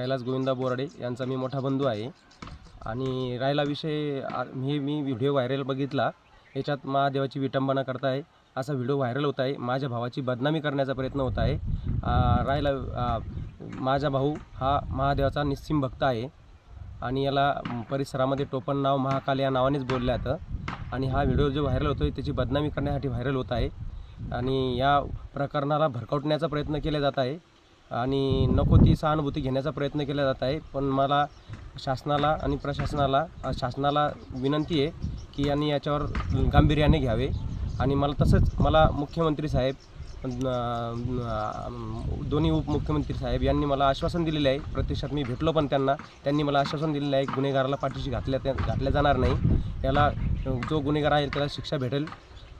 कैलास गोविंदा बोराडे यांचा मी मोठा बंधू आहे. आणि राहिला विषय मी हे मी व्हिडिओ व्हायरल बघितला. याच्यात महादेवाची विटंबना करताय असा व्हिडिओ व्हायरल होत आहे माझ्या भावाची बदनामी करण्याचा प्रयत्न होत आहे राहिला माझा भाऊ हा महादेवाचा निस्सिम भक्त आहे. आणि याला परिसरामध्ये टोपण नाव महाकाल या नावानेच बोललं जातं. आणि हा व्हिडिओ जो व्हायरल होतो आहे त्याची बदनामी करण्यासाठी व्हायरल होत आहे. आणि या प्रकरणाला भरकवण्याचा प्रयत्न केला जात आहे. आणि नको ती सहानुभूती घेण्याचा प्रयत्न केला जात आहे. पण मला शासनाला आणि प्रशासनाला शासनाला विनंती आहे की यांनी याच्यावर गांभीर्याने घ्यावे. आणि मला तसंच मला मुख्यमंत्री साहेब दोन्ही उपमुख्यमंत्री साहेब यांनी मला आश्वासन दिलेलं आहे. प्रत्यक्षात मी भेटलो पण त्यांना. त्यांनी मला आश्वासन दिलेलं आहे गुन्हेगाराला पाठीशी घातल्या त्या घातल्या जाणार नाही. याला जो गुन्हेगार आहे त्याला शिक्षा भेटेल.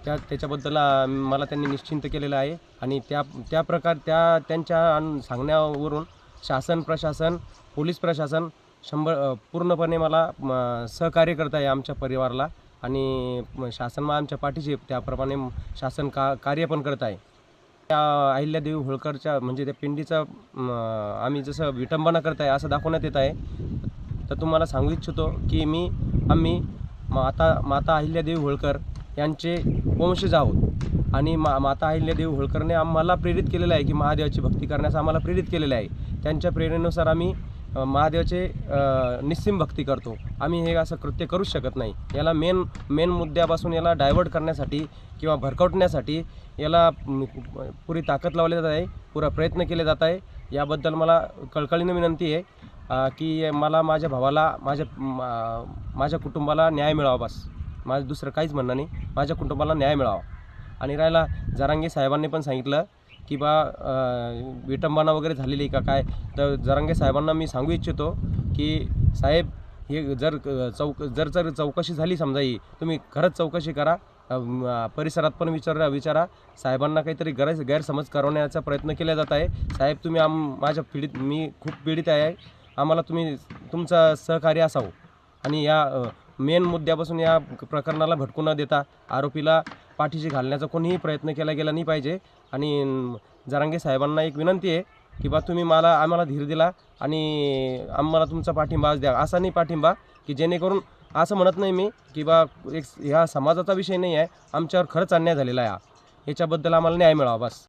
त्या त्याच्याबद्दल मला त्यांनी निश्चिंत केलेलं आहे. आणि त्या त्या प्रकार त्या त्यांच्या अन- सांगण्यावरून शासन प्रशासन पोलीस प्रशासन शंभर अ, पूर्णपणे मला म, सहकार्य करत आहे आमच्या परिवाराला. आणि म, शासन मग आमच्या पाठीशी आहे. त्याप्रमाणे शासन का कार्य पण करत आहे. त्या अहिल्यादेवी होळकरच्या म्हणजे त्या पिंडीचा म, आम्ही जसं विटंबना करत आहे असं दाखवण्यात येत आहे. तर तुम्हाला सांगू इच्छितो की मी आम्ही माता माता अहिल्यादेवी होळकर यांचे वंशज आहोत आणि मा माता अहिल्यादेवी होळकरने आम्हाला प्रेरित केलेलं आहे की महादेवाची भक्ती करण्यास आम्हाला प्रेरित केलेलं आहे. त्यांच्या प्रेरणेनुसार आम्ही महादेवाचे निस्सिम भक्ती करतो. आम्ही हे असं कृत्य करूच शकत नाही. याला मेन मेन मुद्द्यापासून याला डायव्हर्ट करण्यासाठी किंवा भरकवटण्यासाठी याला पुरी ताकद लावली जात आहे पुरा प्रयत्न केले जात आहे. याबद्दल मला कळकळीनं विनंती आहे की मला माझ्या भावाला माझ्या माझ्या कुटुंबाला न्याय मिळावा बस. माझं दुसरं काहीच म्हणणं नाही. माझ्या कुटुंबाला न्याय मिळावा. आणि राहिला जरांगे साहेबांनी पण सांगितलं की बा विटंबना वगैरे झालेली का काय? तर जरांगे साहेबांना मी सांगू इच्छितो की साहेब हे जर चौक जर जर चौकशी झाली समजा ही तुम्ही खरंच चौकशी करा. परिसरात पण विचार विचारा. साहेबांना काहीतरी गरज गैरसमज करवण्याचा प्रयत्न केला जात आहे. साहेब तुम्ही आम माझ्या पीडित मी खूप पीडित आहे. आम्हाला तुम्ही तुमचं सहकार्य असावं. आणि या मेन मुद्द्यापासून या प्रकरणाला भटकू न देता आरोपीला पाठीशी घालण्याचा कोणीही प्रयत्न केला गेला नाही पाहिजे. आणि जरांगे साहेबांना एक विनंती आहे की बा तुम्ही मला आम्हाला धीर दिला आणि आम्हाला तुमचा पाठिंबा आज द्या. असा नाही पाठिंबा की जेणेकरून असं म्हणत नाही मी की बा एक ह्या समाजाचा विषय नाही आहे. आमच्यावर खरंच अन्याय झालेला आहे याच्याबद्दल आम्हाला न्याय मिळावा बस.